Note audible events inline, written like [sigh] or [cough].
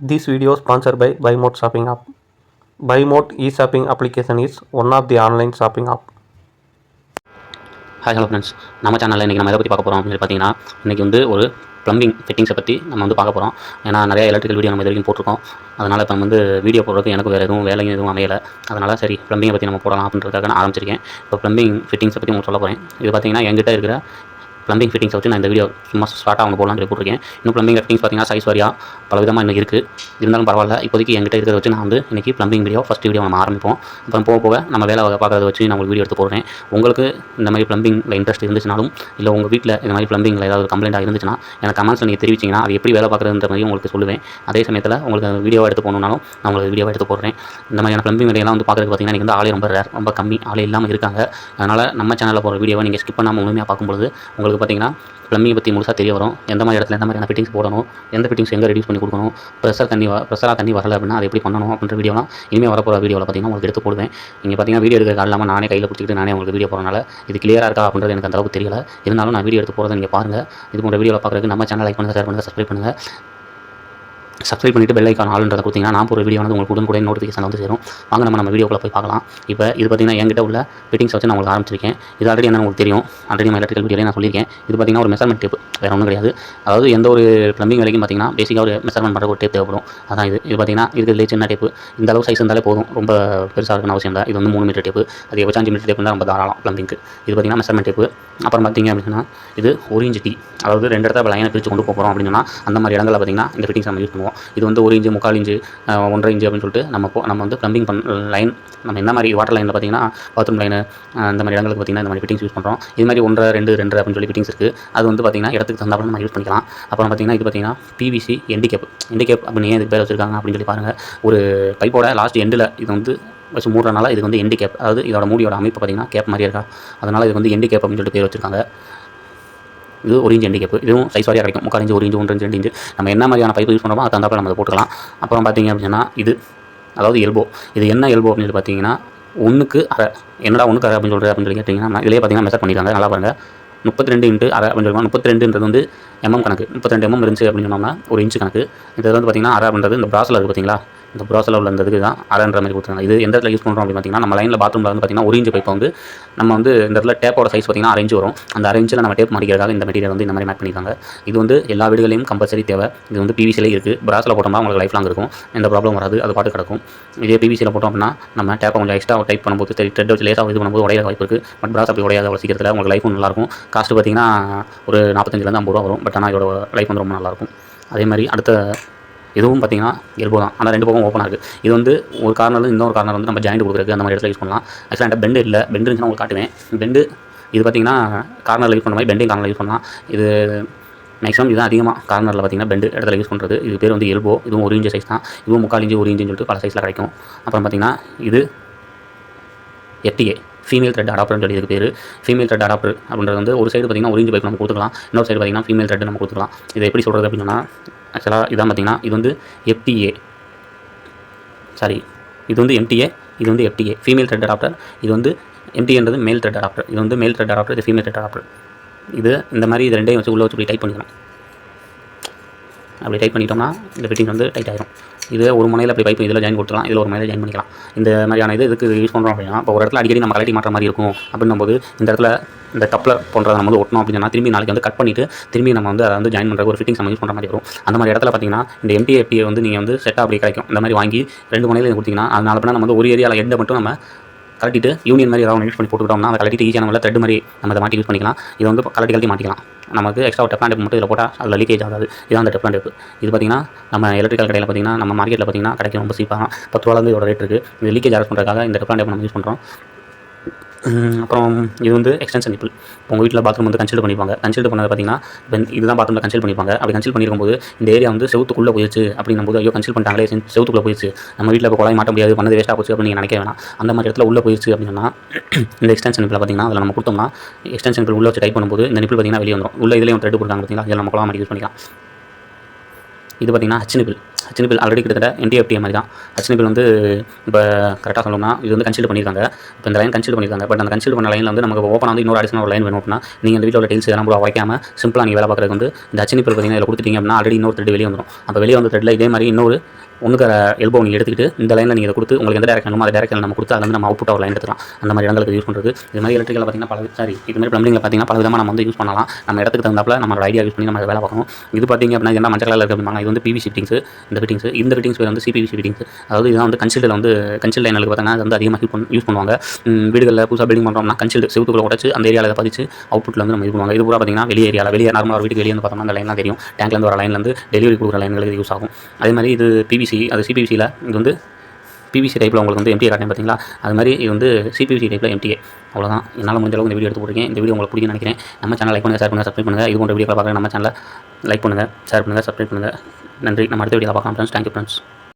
This video is sponsored by BuyMode Shopping app. BuyMode e-shopping application is one of the online shopping app. Hi hello friends நம்ம சேனலில் இன்றைக்கி நம்ம எதை பற்றி பார்க்க போகிறோம் அப்படின்னு பார்த்தீங்கன்னா இன்றைக்கி வந்து ஒரு ப்ளம்பிங் ஃபிட்டிங்ஸை பற்றி நம்ம வந்து பார்க்க போகிறோம் ஏன்னா நிறைய எலக்ட்ரிக்கல் வீடியோ நம்ம இது வரைக்கும் போட்டிருக்கோம். அதனால் இப்போ வந்து வீடியோ போடுறதுக்கு எனக்கு வேறு எதுவும் வேலையும் எதுவும் அமையலை. அதனால் சரி ப்ளம்பிங்கை பற்றி நம்ம போடலாம் அப்படின்றதுக்காக நான் ஆரம்பிச்சிருக்கேன். இப்போ ப்ளம்பிங் ஃபிட்டிங்ஸை பற்றி உங்களுக்கு சொல்ல போகிறேன் இது பார்த்தீங்கன்னா என்கிட்ட இருக்கிற ப்ளம்பிங் ஃபிட்டிங்ஸ் வச்சு நான் இந்த வீடியோ சும்மா ஸ்டார்ட்டாக அவங்க போகலான்னு சொல்லி போட்டிருக்கேன். இன்னும் ப்ளம்பிங் ஃபிட்டிங்ஸ் பார்த்தீங்கன்னா சைஸ் வரியா பல விதமாக இன்னும் இருக்குது இருந்தாலும் பரவாயில்ல இப்போதைக்கு என்கிட்ட இருக்கிறத வச்சு நான் வந்து இன்றைக்கி ப்ளம்பிங் வீடியோ ஃபஸ்ட் வீடியோ நம்ம ஆரம்பிப்போம். அப்புறம் போக போக நம்ம வேலை பார்க்குறத வச்சு நான் உங்களுக்கு வீடியோ எடுத்து போடுறேன். உங்களுக்கு இந்த மாதிரி ப்ளம்பிங்கில் இன்ட்ரெஸ்ட் இருந்துச்சுனாலும் இல்லை உங்கள் வீட்டில் இந்த மாதிரி ப்ளம்பிங்கில் ஏதாவது ஒரு கம்ப்ளைண்ட்டாக இருந்துச்சுன்னா எனக்கு கமெண்ட்ஸில் நீங்கள் தெரிவிச்சிங்கன்னா அது எப்படி வேலை பார்க்குறதுன்ற மாதிரி உங்களுக்கு சொல்லுவேன். அதே சமயத்தில் உங்களுக்கு வீடியோ எடுத்து போகணுன்னாலும் நான் உங்களுக்கு வீடியோ எடுத்து போடுறேன். இந்த மாதிரியான ப்ளம்பிங் வேலையெல்லாம் வந்து பார்க்குறதுக்கு பார்த்தீங்கன்னா நீங்கள் வந்து ஆளே ரொம்ப ரேர் ரொம்ப கம்மி. ஆளே இல்லாமல் இருக்காங்க. அதனால் நம்ம சேனலில் போகிற வீடியோவை நீங்கள் ஸ்கிப் பண்ணாமல் முழுமையாக பார்க்கும்போது உங்களுக்கு பார்த்தீங்கன்னா ப்ளம்பிங் பற்றி முழுசாக தெரிய வரும். எந்த மாதிரி இடத்துல எந்த மாதிரியான ஃபிட்டிங்ஸ் போடணும் எந்த ஃபிட்டிங்ஸ் எங்கே ரெடியூஸ் பண்ணி கொடுக்கணும் ப்ரெஷர் தண்ணி ப்ரெஷராக தண்ணி வரல அப்படின்னா அதை எப்படி பண்ணணும் அப்படின்ற வீடியோலாம் இனிமேல் வரப்போகிற வீடியோவில் பார்த்தீங்கன்னா உங்களுக்கு எடுத்து போடுவேன். நீங்கள் பார்த்தீங்கன்னா வீடியோ எடுக்க இல்லாமல் நானே கையில் பிடிச்சிக்கிட்டு நானே உங்களுக்கு வீடியோ போகிறனால இது கிளியராக இருக்கா அப்படின்றது எனக்கு அந்தளவுக்கு தெரியல. இருந்தாலும் நான் வீடியோ எடுத்து போகிறத நீங்கள் பாருங்கள் இது போன்ற வீடியோவில் பார்க்குறதுக்கு நம்ம சேனல் லைக் பண்ணுங்கள் ஷேர் பண்ணுங்கள் சப்ஸ்கிரைப் பண்ணுங்கள் சப்ஸ்கிரைப் பண்ணிட்டு பெல் ஐக்கான் ஆளுன்றதை கொடுத்தீங்கன்னா நான் ஒரு வீடியோ வந்து உங்களுக்கு உடனுக்குடன் நோட்டிஃபிகேஷன் வந்து சேரும். வாங்க நம்ம நம்ம வீடியோக்குள்ளே போய் பார்க்கலாம். இப்போ இது பார்த்தீங்கன்னா என்கிட்ட உள்ள ஃபிட்டிங்ஸ் வச்சு நான் உங்களுக்கு ஆரம்பிச்சிருக்கேன். இது ஆல்ரெடி என்ன உங்களுக்கு தெரியும். ஆல்ரெடி நம்ம எலக்ட்ரிக்கல் வீடியோவில் நான் சொல்லியிருக்கேன். இது பார்த்தீங்கன்னா ஒரு மெஷர்மெண்ட் டேப் வேறு ஒன்றும் கிடையாது. அதாவது எந்த ஒரு ப்ளம்பிங் வேலைக்கும் பார்த்தீங்கன்னா பேசிக்காக ஒரு மெஷர்மெண்ட் பண்ணுற ஒரு டேப் தேவைப்படும். அதான் இது. இது பார்த்தீங்கன்னா இருக்கிறதுலே சின்ன டேப்பு இந்த அளவு சைஸ் இருந்தாலே போதும். ரொம்ப பெருசாக இருக்கணும் அவசியம் இல்லை. இது வந்து மூணு மீட்டர் டேப்பு அது எவ்வளோ அஞ்சு மீட்டர் டேப் தான் ரொம்ப தாராளம் ப்ளம்பிங்க்கு இது பார்த்தீங்கன்னா மெஷர்மெண்ட் டேப்பு அப்புறம் பார்த்தீங்க அப்படின்னா இது ஒரு இன்ச்சு டீ அதாவது ரெண்டு இடத்துல லைனை பிரித்து கொண்டு போகிறோம் அப்படின்னா அந்த மாதிரி இடங்களில் பார்த்தீங்கன்னா இந்த ஃபிட்டிங்ஸ் நம்ம யூஸ் பண்ணுவோம். இது வந்து ஒரு இஞ்சு முக்கால் இஞ்சி ஒன்றரை இஞ்சு அப்படின்னு சொல்லிட்டு நம்ம நம்ம வந்து ப்ளம்பிங் பண்ண லைன் நம்ம என்ன மாதிரி வாட்டர் லைனில் பார்த்தீங்கன்னா பாத்ரூம் லைனு அந்த மாதிரி இடங்களுக்கு பார்த்தீங்கன்னா இந்த மாதிரி ஃபிட்டிங்ஸ் யூஸ் பண்ணுறோம் இது மாதிரி ஒன்றரை ரெண்டு ரெண்டு அப்படின்னு சொல்லி ஃபிட்டிங்ஸ் இருக்குது அது வந்து பார்த்தீங்கன்னா இடத்துக்கு தகுந்தாப்புல நம்ம யூஸ் பண்ணிக்கலாம். அப்புறம் பார்த்தீங்கன்னா இது பார்த்தீங்கன்னா பிவிசி எண்டிகேப் எண்டிகேப் அப்படின்னு ஏன் இதுக்கு பேர் வச்சிருக்காங்க அப்படின்னு சொல்லி பாருங்கள் ஒரு பைப்போட லாஸ்ட் எண்டில் இது வந்து வச்சு மூடுறனால இது வந்து எண்டி கேப் அதாவது இதோட மூடியோட அமைப்பு பார்த்தீங்கன்னா கேப் மாதிரி இருக்கா? அதனால் இது வந்து எண்டி கேப் அப்படின்னு சொல்லிட்டு பேர் வச்சிருக்காங்க. இது ஒரு இன்ச் எண்டி கேப் இதுவும் சைஸ் வாரியாக கிடைக்கும். முக்கால் ஒரு இஞ்சு ஒன்று இஞ்சி ரெண்டு இஞ்சு நம்ம என்ன மாதிரியான பைப் யூஸ் பண்ணுறோமோ அது தந்தாப்பில் நம்ம அதை போட்டுக்கலாம். அப்புறம் பார்த்தீங்க அப்படின்னா இது அதாவது எல்போ இது என்ன எல்போ அப்படின்னு சொல்லி பார்த்தீங்கன்னா ஒன்றுக்கு அரை. என்னடா ஒன்றுக்கு அரை அப்படின்னு சொல்கிறது அப்படின்னு சொல்லி கேட்டிங்கன்னா இதிலே பார்த்தீங்கன்னா மெசர் பண்ணியிருக்காங்க நல்லா பாருங்கள் முப்பத்தி ரெண்டு இன்ட்டு அரை அப்படின்னு சொல்லுவாங்க. முப்பத்தி ரெண்டுன்றது வந்து எம்எம் கணக்கு. முப்பத்தி ரெண்டு எம்எம் இருந்துச்சு அப்படின்னு சொன்னோம்னா ஒரு இன்ச்சு கணக்கு. இது வந்து பார்த்தீங்கன்னா அரை அப்படின்றது இந்த ப்ராஸில் இருக்குது பார்த்தீங்களா? இந்த ப்ராஸில் உள்ள இந்த இதுக்கு தான் அரைன்ற மாதிரி கொடுத்துருக்காங்க. இது எந்த இடத்துல யூஸ் பண்ணுறோம் அப்படின்னு பார்த்தீங்கன்னா நம்ம லைனில் பாத்ரூமில் வந்து பார்த்தீங்கன்னா ஒரு இன்ச்சு பைப்பை வந்து நம்ம வந்து இந்த இடத்துல டேப்போட சைஸ் பார்த்தீங்கன்னா அரைஞ்சு வரும். அந்த அரைஞ்சில் நம்ம டேப் மாட்டிக்கிறதுக்காக இந்த மெட்டீரியல் வந்து இந்த மாதிரி மேட் பண்ணியிருக்காங்க. இது வந்து எல்லா வீடுகளையும் கம்பல்சரி தேவை. இது வந்து பிவிசிலே இருக்குது பிராஸில் போட்டோம்னா உங்களுக்கு லைஃப் லாங் இருக்கும். எந்த ப்ராப்ளம் வராது. அது பாட்டு கிடக்கும். இதே பிவிசியில் போட்டோம் அப்படின்னா நம்ம டேப்பை கொஞ்சம் எக்ஸ்ட்ரா டைப் பண்ணும்போது த்ரெட் வச்சு லேசாக இது பண்ணும்போது உடையாத வாய்ப்பு இருக்குது பட் பிராஸ் அப்படி உடையாத அவ்வளோ சீக்கிரத்தில் உங்களுக்கு லைஃப் நல்லாயிருக்கும் காஸ்ட்டு பார்த்தீங்கன்னா ஒரு நாற்பத்தஞ்சிலேருந்து ஐம்பது ரூபா வரும். பட் ஆனால் இதோட லைஃப் வந்து ரொம்ப நல்லாயிருக்கும் அதே மாதிரி அடுத்த இதுவும் பார்த்தீங்கன்னா எல்போ தான். ஆனால் ரெண்டு பக்கம் ஓப்பனாக இருக்குது இது வந்து ஒரு கார்னர் இன்னொரு கார்னர் வந்து நம்ம ஜாயிண்ட் கொடுக்குறதுக்கு அந்த மாதிரி இடத்துல யூஸ் பண்ணலாம். ஆக்சுவலாக என்கிட்ட பெண்டு இல்லை. பெண்டு இருந்துச்சுன்னா உங்களுக்கு காட்டுவேன். பெண்டு இது பார்த்தீங்கன்னா கார்னரில் யூஸ் பண்ண மாதிரி பெண்டிங் கார்னரில் யூஸ் பண்ணலாம். இது மேக்ஸிமம் இதுதான் அதிகமாக கார்னரில் பார்த்தீங்கன்னா பெண்டு இடத்துல யூஸ் பண்ணுறது இது பேர் வந்து எல்போ இதுவும் ஒரு இன்ச்சு சைஸ் தான். இதுவும் முக்கால் இன்ச்சு ஒரு இன்ச்சுன்னு சொல்லிட்டு பல சைஸில் கிடைக்கும். அப்புறம் பார்த்தீங்கன்னா இது எஃப்டிஏ ஃபீமேல் த்ரெட் அடாப்டர்னு சொல்லி இதுக்கு பேர். ஃபீமேல் த்ரெட் அடாப்டர் அப்படின்றது வந்து ஒரு சைடு பார்த்திங்கன்னா ஒரு இன்ச்சு பைப் நம்ம கொடுத்துக்கலாம். இன்னொரு சைடு பார்த்தீங்கன்னா ஃபீமேல் த்ரெட் நம்ம கொடுத்துக்கலாம். இதை எப்படி சொல்கிறது அப்படின்னா ஆக்சுவலாக இதான் பார்த்தீங்கன்னா இது வந்து எஃப்டிஏ சாரி இது வந்து எம்டிஏ இது வந்து எஃப்டிஏ ஃபீமேல் த்ரெட் அடாப்டர் இது வந்து எம்டிஏன்றது மேல் த்ரெட் அடாப்டர் இது வந்து மேல் த்ரெட் அடாப்டர் இது ஃபீமேல் த்ரெட் அடாப்டர் இது இந்த மாதிரி இது ரெண்டையும் வச்சு உள்ளே வச்சு இப்படி டைப் பண்ணிக்கணும் அப்படி டைட் பண்ணிட்டோம்னா இந்த ஃபிட்டிங் வந்து டைட் ஆகிடும் இது ஒரு முனையில் அப்படி பைப் இதில் ஜாயின் கொடுத்துலாம் இதில் ஒரு முனையில் ஜாயின் பண்ணிக்கலாம். இந்த மாதிரியான இது இதுக்கு யூஸ் பண்ணுறோம் அப்படின்னா இப்போ ஒரு இடத்துல அடிக்கடி நம்ம கலட்டி மாற்ற மாதிரி இருக்கும். அப்படின்னும் போது இந்த இடத்துல இந்த கப்பில் போன்றதை நம்ம வந்து ஒட்டணும் அப்படின்னா திரும்பி நாளைக்கு வந்து கட் பண்ணிவிட்டு திரும்பி நம்ம வந்து அதை வந்து ஜாயின் பண்ணுற ஒரு ஃபிட்டிங்ஸ் நம்ம யூஸ் பண்ணுற மாதிரி வரும். அந்த மாதிரி இடத்துல பார்த்தீங்கன்னா இந்த எம்டிஏ வந்து நீங்கள் வந்து செட்டாக அப்படி கிடைக்கும் இந்த மாதிரி வாங்கி ரெண்டு முனையில் கொடுத்தீங்கன்னா அதனால பண்ணால் நம்ம வந்து ஒரு ஏரியாவில் எண்டை மட்டும் நம்ம கலட்டிட்டு யூனியன் மாதிரி ஏதாவது யூஸ் பண்ணி போட்டுக்கிட்டோம்னா அதை கலட்டிட்டு ஈஸியாக நம்ம த்ரெட் மாதிரி நம்ம அதை மாட்டி யூஸ் பண்ணிக்கலாம். இதை வந்து கலட்டி கலட்டி மாட்டிக்கலாம். நமக்கு எக்ஸ்ட்ரா ஒரு டெப்லான் டேப் மட்டும் இதில் போட்டால் அதில் லீக்கேஜ் ஆகாது. இதான் அந்த டெப்லான் டேப் இது பார்த்தீங்கன்னா நம்ம எலக்ட்ரிக்கல் கடையில் பார்த்தீங்கன்னா நம்ம மார்க்கெட்டில் பார்த்தீங்கன்னா கிடைக்கும் ரொம்ப சீப்பாக பத்து ரூபாலேருந்து இதோட ரேட் இருக்குது இது லீக்கேஜ் அரெஸ்ட் பண்ணுறதுக்காக இந்த டெப்லான் டேப் நம்ம யூஸ் பண்ணுறோம் அப்புறம் இது வந்து எக்ஸ்டென்ஷன் நிப்பிள் உங்கள் வீட்டில் பாத்ரூம் வந்து கன்சிடர் பண்ணிப்பாங்க. கன்சிடர் பண்ணது பார்த்தீங்கன்னா இப்போ இதுதான் பாத்ரூமில் கன்சில் பண்ணிப்பாங்க. அப்படி கன்சில் பண்ணிருக்கும்போது இந்த ஏரியா வந்து செவத்துக்குள்ளே போயிடுச்சு அப்படின்னும் போது ஐயோ கன்சில் பண்ணிட்டாங்களே செவத்துக்குள்ளே போயிடுச்சு நம்ம வீட்டில் இப்போ குழாய் மாட்ட முடியாது பண்ணது வேஸ்ட்டாக போச்சு அப்படின்னு நீங்கள் நினைக்க வேணாம். அந்த மாதிரி இடத்துல உள்ளே போயிடுச்சு அப்படின்னா [clears throat] இந்த எக்ஸ்டென்ஷன் நிப்பில் பார்த்தீங்கன்னா அதில் நம்ம கொடுத்தோம்னா எக்ஸ்டென்ஷன் நிப்பிள் உள்ள வச்சு டைப் பண்ணும்போது இந்த நிப்பிள் பார்த்தீங்கன்னா வெளியே வந்துடும் உள்ள இதுலேயும் த்ரெட் கொடுத்தாங்க பார்த்தீங்களா இதில் நம்ம குழாய் மாட்டி யூஸ் பண்ணிக்கலாம். இது பார்த்தீங்கன்னா ஹச்னிபிள் ஹச்னிபிள் ஆல்ரெடி கிட்டத்தட்ட என்டிஎஃப்டிஏ மாதிரி தான். ஹச்னிபிள் வந்து இப்போ கரெக்டாக சொல்லணும்னா இது வந்து கன்சிடர் பண்ணியிருக்காங்க இப்போ இந்த லைன் கன்சிடர் பண்ணியிருக்காங்க பட் அந்த கன்சிடர் பண்ண லைனில் வந்து நமக்கு ஓப்பன் வந்து இன்னொரு அடிஷனல் ஒரு லைன் வேணும் அப்படின்னா நீங்கள் இந்த வீட்டில் உள்ள டெயில்ஸ் இதெல்லாம் கூட சிம்பிளாக நீங்கள் வேலை பார்க்குறது வந்து இந்த ஹச்னிபிள் பார்த்தீங்கன்னா இதில் கொடுத்துட்டீங்க அப்படின்னா ஆல்ரெடி இன்னொரு த்ரெட் வெளியே வந்துடும் அப்போ வெளியே வந்த த்ரெட்டில் இதே மாதிரி இன்னொரு ஒன்றுக்கிற எல்போ நீங்கள் எடுத்துக்கிட்டு இந்த லைனில் நீங்கள் கொடுத்து உங்களுக்கு எந்த டேரக்ஷன் அந்த டேரக்ஷன் நம்ம கொடுத்து அதில் வந்து நம்ம அவுட் ஒரு லைன் எடுத்துக்கலாம். அந்த மாதிரி இடங்களுக்கு யூஸ் பண்ணுறது இது மாதிரி எலக்ட்ரிக்கல் பார்த்தீங்கன்னா பல சாரி இது மாதிரி ப்ளம்பிங்கில் பார்த்தீங்கன்னா பல விதமாக நம்ம வந்து யூஸ் பண்ணலாம். நம்ம இடத்துக்கு தகுந்தாப்புல நம்மளோட ஐடியா யூஸ் பண்ணி நம்ம வேலை பார்க்கணும். இது பார்த்தீங்க அப்படின்னா என்ன மஞ்சள் கலர் இருக்காங்க இது வந்து பிவி ஃபிட்டிங்ஸ் இந்த ஃபிட்டிங்ஸ் இந்த ஃபிட்டிங்ஸ் பேர் வந்து சிபிவி ஃபிட்டிங்ஸ் அதாவது இதான் வந்து கன்சில்டில் வந்து கன்சில் லைனுக்கு பார்த்தீங்கன்னா அது வந்து அதிகமாக யூஸ் பண்ண யூஸ் பண்ணுவாங்க. வீடுகளில் புதுசாக பில்டிங் பண்ணுறோம்னா கன்சில்டு செவத்துக்குள்ள உடச்சு அந்த ஏரியாவில் பதிச்சு அவுட்புட்டில் வந்து நம்ம யூஸ் பண்ணுவாங்க. இது பூரா பார்த்தீங்கன்னா வெளியே ஏரியாவில் வெளியே நார்மலாக வீட்டுக்கு வெளியே வந்து பார்த்தோம்னா அந்த லைன்லாம் தெரியும். டேங்க்லேருந்து வர லைன்லேருந்து டெலிவரி கொடுக்குற லைன்களுக்கு யூஸ் ஆகும். அதே மாதிரி இது பிவிசி அது சிபிவிசியில் இது வந்து பிவிசி டைப்பில் உங்களுக்கு வந்து எம்டிஏ காட்டினேன் பார்த்தீங்களா? அது மாதிரி இது வந்து சிபிவிசி டைப்பில் எம்டிஏ அவ்வளோதான் என்னால் முடிஞ்ச அளவுக்கு இந்த வீடியோ எடுத்து போட்டிருக்கேன். இந்த வீடியோ உங்களுக்கு பிடிக்கும்னு நினைக்கிறேன். நம்ம சேனல் லைக் பண்ணுங்கள் ஷேர் பண்ணுங்கள் சப்ஸ்கிரைப் பண்ணுங்கள் இது போன்ற வீடியோ பார்க்குறேன் நம்ம சேனலை லைக் பண்ணுங்கள் ஷேர் பண்ணுங்கள் சப்ஸ்கிரைப் பண்ணுங்கள் நன்றி. நம்ம அடுத்த வீடியோ பார்க்கலாம் ஃப்ரெண்ட்ஸ் தேங்க்யூ ஃப்ரெண்ட்ஸ்